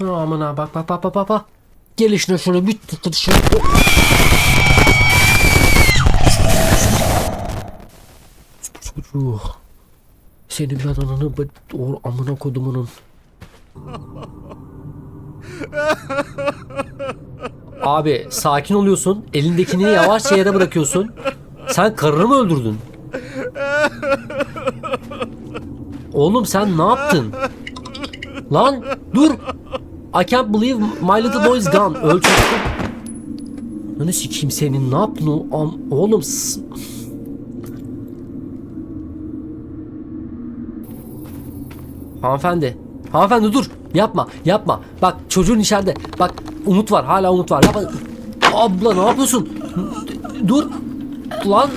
Aman ha bak bak bak bak bak. bak. Gelişine şöyle bir tuttur şey. Ruh. Senin ben ananı or amına kodumunun. Abi sakin oluyorsun. Elindekini yavaşça yere bırakıyorsun. Sen karını mı öldürdün? Oğlum sen ne yaptın? Lan dur. I can't believe my little boy is gone. Öl çocuk. Lan sikeyim senin ne yaptın am oğlum? Hanımefendi. Hanımefendi dur. Yapma. Yapma. Bak çocuğun içeride. Bak umut var. Hala umut var. Yapma. Abla ne yapıyorsun? Dur. Lan.